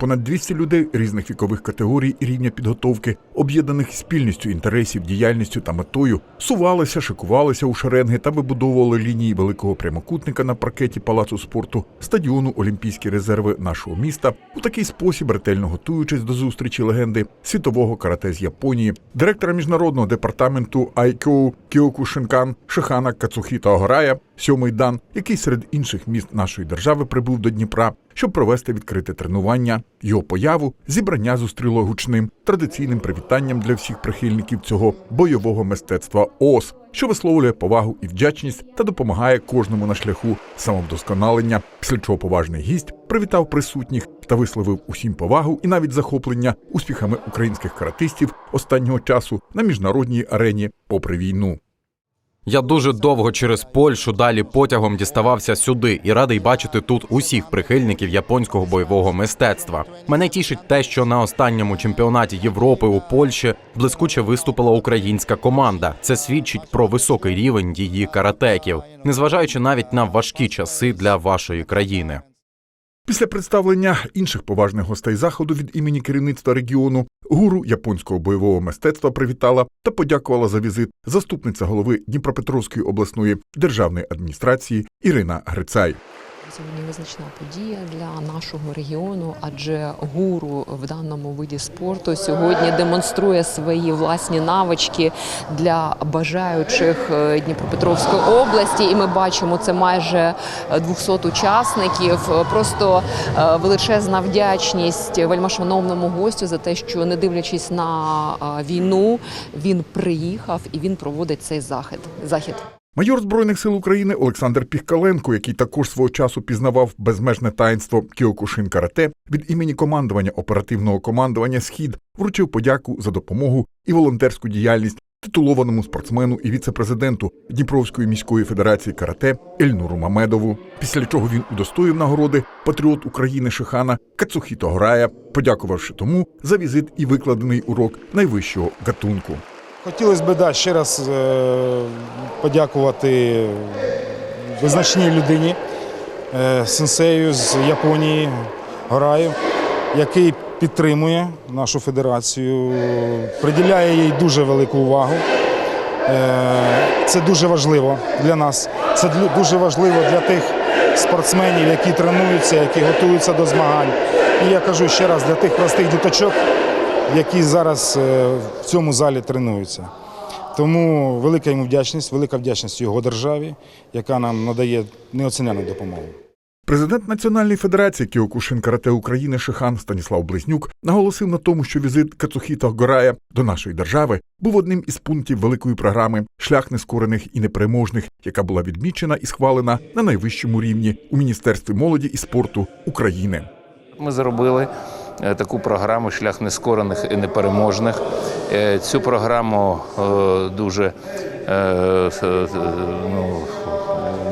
Понад 200 людей різних вікових категорій і рівня підготовки, об'єднаних спільністю інтересів, діяльністю та метою, сувалися, шикувалися у шеренги та вибудовували лінії великого прямокутника на паркеті палацу спорту, стадіону Олімпійські резерви нашого міста у такий спосіб, ретельно готуючись до зустрічі легенди світового карате з Японії, директора міжнародного департаменту Айкоу Кіоку Шинкан Шихана Кацухіта Огорая, сьомий дан, який серед інших міст нашої держави прибув до Дніпра, щоб провести відкрите тренування. Його появу зібрання зустріло гучним традиційним привітанням для всіх прихильників цього бойового мистецтва ОС, що висловлює повагу і вдячність та допомагає кожному на шляху самовдосконалення. Після чого поважний гість привітав присутніх та висловив усім повагу і навіть захоплення успіхами українських каратистів останнього часу на міжнародній арені, попри війну. Я дуже довго через Польщу далі потягом діставався сюди і радий бачити тут усіх прихильників японського бойового мистецтва. Мене тішить те, що на останньому чемпіонаті Європи у Польщі блискуче виступила українська команда. Це свідчить про високий рівень її каратеків, незважаючи навіть на важкі часи для вашої країни. Після представлення інших поважних гостей заходу від імені керівництва регіону гуру японського бойового мистецтва привітала та подякувала за візит заступниця голови Дніпропетровської обласної державної адміністрації Ірина Грицай. Сьогодні визначна подія для нашого регіону, адже гуру в даному виді спорту сьогодні демонструє свої власні навички для бажаючих е, Дніпропетровської області. І ми бачимо це майже 200 учасників. Просто е, величезна вдячність вельмашановному гостю за те, що не дивлячись на е, війну, він приїхав і він проводить цей захід. захід. Майор Збройних сил України Олександр Піхкаленко, який також свого часу пізнавав безмежне таїнство Кіокушин Карате, від імені командування оперативного командування Схід вручив подяку за допомогу і волонтерську діяльність титулованому спортсмену і віце-президенту Дніпровської міської федерації карате Ельнуру Мамедову. Після чого він удостоїв нагороди патріот України Шихана Кацухіто Горая, подякувавши тому за візит і викладений урок найвищого гатунку. Хотілося б да, ще раз е, подякувати визначній людині, е, сенсею з Японії Гораю, який підтримує нашу федерацію, приділяє їй дуже велику увагу. Е, Це дуже важливо для нас. Це дуже важливо для тих спортсменів, які тренуються, які готуються до змагань. І я кажу ще раз для тих простих діточок, які зараз е, в цьому залі тренуються. Тому велика йому вдячність, велика вдячність його державі, яка нам надає неоцінену допомогу. Президент Національної федерації Кіокушин Карате України Шихан Станіслав Близнюк наголосив на тому, що візит Кацухіта Горая до нашої держави був одним із пунктів великої програми Шлях нескорених і непереможних, яка була відмічена і схвалена на найвищому рівні у Міністерстві молоді і спорту України. Ми зробили таку програму Шлях нескорених і непереможних. Е, Цю програму е, дуже е, е, ну,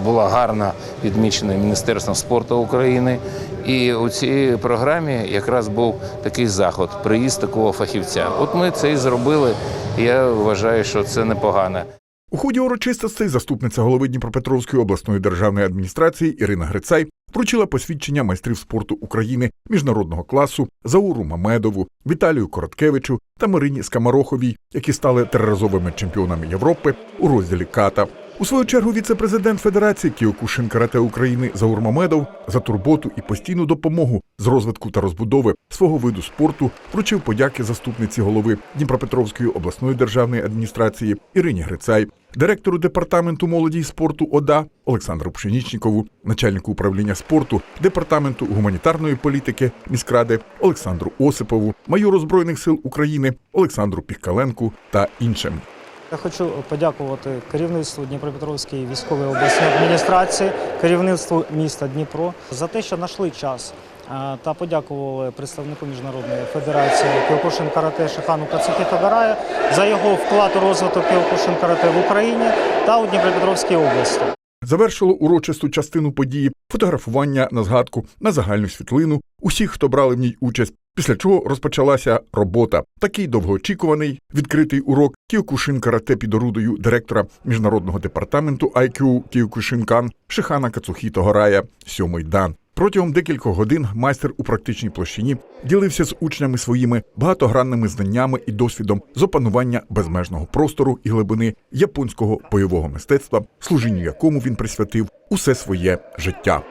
була гарно відмічена Міністерством спорту України. І у цій програмі якраз був такий заход, приїзд такого фахівця. От ми це і зробили. і Я вважаю, що це непогано. У ході урочистостей заступниця голови Дніпропетровської обласної державної адміністрації Ірина Грицай вручила посвідчення майстрів спорту України міжнародного класу Зауру Мамедову, Віталію Короткевичу та Марині Скамароховій, які стали триразовими чемпіонами Європи у розділі ката. У свою чергу віце-президент Федерації Кіокушин Карате України Заур Мамедов за турботу і постійну допомогу з розвитку та розбудови свого виду спорту вручив подяки заступниці голови Дніпропетровської обласної державної адміністрації Ірині Грицай, директору департаменту молоді і спорту ОДА Олександру Пшенічнікову, начальнику управління спорту департаменту гуманітарної політики міськради Олександру Осипову, майору збройних сил України Олександру Піхкаленку та іншим. Я хочу подякувати керівництву Дніпропетровської військової обласної адміністрації, керівництву міста Дніпро за те, що знайшли час е, та подякували представнику міжнародної федерації Кіокушин Карате Шихану Кацукі Тагарая за його вклад у розвиток Кіокушин Карате в Україні та у Дніпропетровській області. Завершило урочисту частину події фотографування на згадку на загальну світлину усіх, хто брали в ній участь. Після чого розпочалася робота. Такий довгоочікуваний відкритий урок Кіокушин карате під орудою директора міжнародного департаменту IQ Кіокушинкан Шихана Кацухіто Горая, сьомий дан. Протягом декількох годин майстер у практичній площині ділився з учнями своїми багатогранними знаннями і досвідом з опанування безмежного простору і глибини японського бойового мистецтва, служінню якому він присвятив усе своє життя.